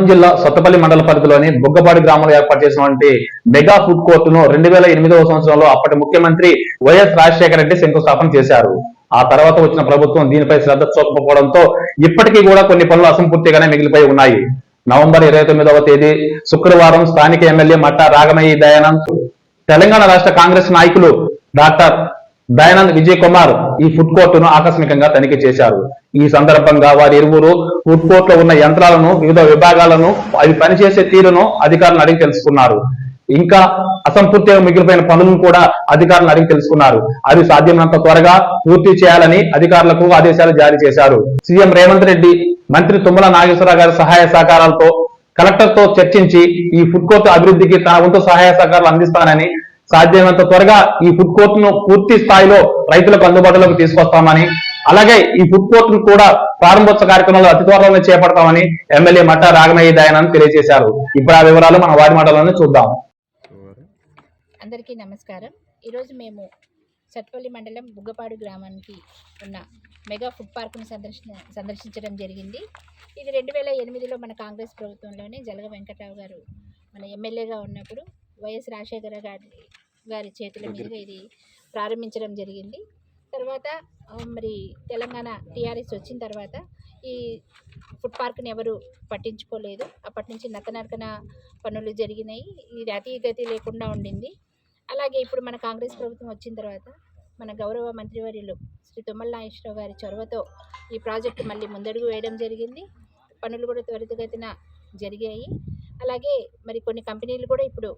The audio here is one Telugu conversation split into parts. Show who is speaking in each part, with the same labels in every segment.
Speaker 1: ఖమ్మం జిల్లా సొత్తపల్లి మండల పరిధిలోని బుగ్గపాడి గ్రామంలో ఏర్పాటు చేసినటువంటి మెగా ఫుడ్ కోర్టును రెండు వేల ఎనిమిదవ సంవత్సరంలో అప్పటి ముఖ్యమంత్రి వైఎస్ రాజశేఖర రెడ్డి శంకుస్థాపన చేశారు. ఆ తర్వాత వచ్చిన ప్రభుత్వం దీనిపై శ్రద్ధ చూపకపోవడంతో ఇప్పటికీ కూడా కొన్ని పనులు అసంపూర్తిగానే మిగిలిపోయి ఉన్నాయి. నవంబర్ ఇరవై తొమ్మిదవ తేదీ శుక్రవారం స్థానిక ఎమ్మెల్యే మట్టా రాగమయ్య దయానంద్ తెలంగాణ రాష్ట్ర కాంగ్రెస్ నాయకులు డాక్టర్ దయానంద్ విజయ్ కుమార్ ఈ ఫుడ్ కోర్టును ఆకస్మికంగా తనిఖీ చేశారు. ఈ సందర్భంగా వారి ఇరువురు ఫుడ్ కోర్ట్లో ఉన్న యంత్రాలను వివిధ విభాగాలను అవి పనిచేసే తీరును అధికారులను అడిగి తెలుసుకున్నారు. ఇంకా అసంపూర్తిగా మిగిలిపోయిన పనులను కూడా అధికారులను అడిగి తెలుసుకున్నారు. అవి సాధ్యమైనంత త్వరగా పూర్తి చేయాలని అధికారులకు ఆదేశాలు జారీ చేశారు. సీఎం రేవంత్ రెడ్డి మంత్రి తుమ్మల నాగేశ్వరరావు గారి సహాయ సహకారాలతో కలెక్టర్తో చర్చించి ఈ ఫుడ్ కోర్టు అభివృద్ధికి తన వంతు సహాయ సహకారాలు అందిస్తానని సాధ్యమైనంత త్వరగా ఈ ఫుడ్ కోర్టును పూర్తి స్థాయిలో రైతులకు అందుబాటులోకి తీసుకొస్తామని అలాగే ఈ ఫుడ్ కోర్టును కూడా ప్రారంభోత్సవ కార్యక్రమంలో అతి త్వరలోనే చేపడతామని ఎమ్మెల్యే మట్టా రాగమయ్య దయానంద్ తెలియజేశారు. ఇప్పుడు ఆ వివరాలు మన వాడి మాటలను చూద్దాం.
Speaker 2: అందరికీ నమస్కారం. ఈరోజు మేము సత్పల్లి మండలం బుగ్గపాడు గ్రామానికి ఉన్న మెగా ఫుడ్ పార్క్ను సందర్శన సందర్శించడం జరిగింది. ఇది రెండు వేల ఎనిమిదిలో మన కాంగ్రెస్ ప్రభుత్వంలోనే జలగ వెంకట్రావు గారు మన ఎమ్మెల్యేగా ఉన్నప్పుడు వైఎస్ రాజశేఖర గారి గారి చేతుల మీదుగా ఇది ప్రారంభించడం జరిగింది. తర్వాత మరి తెలంగాణ టీఆర్ఎస్ వచ్చిన తర్వాత ఈ ఫుడ్ పార్క్ని ఎవరు పట్టించుకోలేదు. అప్పటి నుంచి నతనరకన పనులు జరిగినాయి. ఇది అతి గతి లేకుండా ఉండింది. అలాగే ఇప్పుడు మన కాంగ్రెస్ ప్రభుత్వం వచ్చిన తర్వాత మన గౌరవ మంత్రివర్యులు శ్రీ తుమ్మల నాగేశ్వరరావు గారి చొరవతో ఈ ప్రాజెక్టు మళ్ళీ ముందడుగు వేయడం జరిగింది. పనులు కూడా త్వరితగతిన జరిగాయి. అలాగే మరి కొన్ని కంపెనీలు కూడా ఇప్పుడు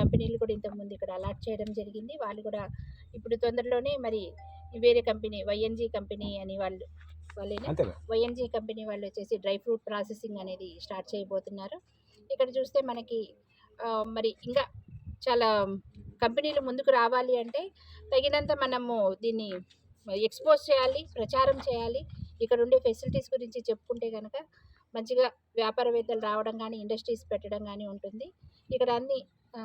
Speaker 2: కంపెనీలు కూడా ఇంతకుముందు ఇక్కడ అలాట్ చేయడం జరిగింది. వాళ్ళు కూడా ఇప్పుడు తొందరలోనే మరి వేరే కంపెనీ వైఎన్జీ కంపెనీ అని వాళ్ళు వాళ్ళేనా?
Speaker 3: అంతేగా
Speaker 2: వైఎన్జీ కంపెనీ వాళ్ళు వచ్చేసి డ్రై ఫ్రూట్ ప్రాసెసింగ్ అనేది స్టార్ట్ చేయబోతున్నారు. ఇక్కడ చూస్తే మనకి మరి ఇంకా చాలా కంపెనీలు ముందుకు రావాలి అంటే తగినంత మనము దీన్ని ఎక్స్పోజ్ చేయాలి ప్రచారం చేయాలి. ఇక్కడ ఉండే ఫెసిలిటీస్ గురించి చెప్పుకుంటే కనుక మంచిగా వ్యాపారవేత్తలు రావడం కానీ ఇండస్ట్రీస్ పెట్టడం కానీ ఉంటుంది. ఇక్కడ అన్ని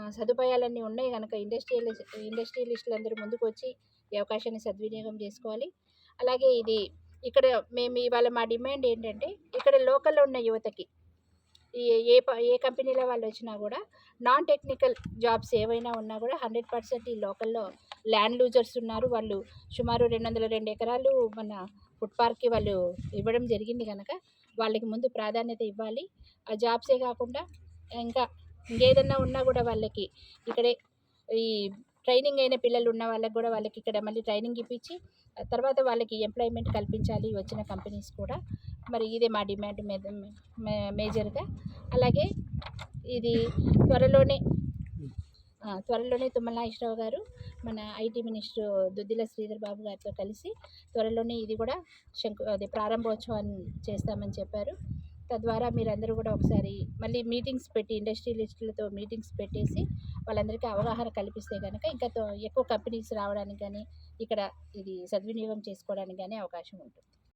Speaker 2: సదుపాయాలన్నీ ఉన్నాయి కనుక ఇండస్ట్రియల్ ఇండస్ట్రియలిస్టులు అందరూ ముందుకు వచ్చి ఈ అవకాశాన్ని సద్వినియోగం చేసుకోవాలి. అలాగే ఇది ఇక్కడ మేము ఇవాళ మా డిమాండ్ ఏంటంటే ఇక్కడ లోకల్లో ఉన్న యువతకి ఏ ప- ఏ కంపెనీలో వాళ్ళు వచ్చినా కూడా నాన్ టెక్నికల్ జాబ్స్ ఏవైనా ఉన్నా కూడా హండ్రెడ్ పర్సెంట్ ఈ లోకల్లో ల్యాండ్ లూజర్స్ ఉన్నారు. వాళ్ళు సుమారు రెండు వందల రెండు ఎకరాలు మన ఫుడ్ పార్క్కి వాళ్ళు ఇవ్వడం జరిగింది కనుక వాళ్ళకి ముందు ప్రాధాన్యత ఇవ్వాలి. ఆ జాబ్సే కాకుండా ఇంకా ఇంకేదన్నా ఉన్నా కూడా వాళ్ళకి ఇక్కడే ఈ ట్రైనింగ్ అయిన పిల్లలు ఉన్న వాళ్ళకి కూడా వాళ్ళకి ఇక్కడ మళ్ళీ ట్రైనింగ్ ఇప్పించి తర్వాత వాళ్ళకి ఎంప్లాయ్మెంట్ కల్పించాలి వచ్చిన కంపెనీస్ కూడా. మరి ఇదే మా డిమాండ్ మీద మే- మేజర్గా. అలాగే ఇది త్వరలోనే త్వరలోనే తుమ్మల నాగేశ్వరరావు గారు మన ఐటీ మినిస్టర్ దుద్దిల శ్రీధర్ బాబు గారితో కలిసి త్వరలోనే ఇది కూడా శంకు అదే ప్రారంభోత్సవాన్ని చేస్తామని చెప్పారు. తద్వారా మీరందరూ కూడా ఒకసారి మళ్ళీ మీటింగ్స్ పెట్టి ఇండస్ట్రియలిస్టులతో మీటింగ్స్ పెట్టేసి వాళ్ళందరికీ అవగాహన కల్పిస్తే కనుక ఇంకా తో- ఎక్కువ కంపెనీస్ రావడానికి కానీ ఇక్కడ ఇది సద్వినియోగం చేసుకోవడానికి కానీ అవకాశం ఉంటుంది.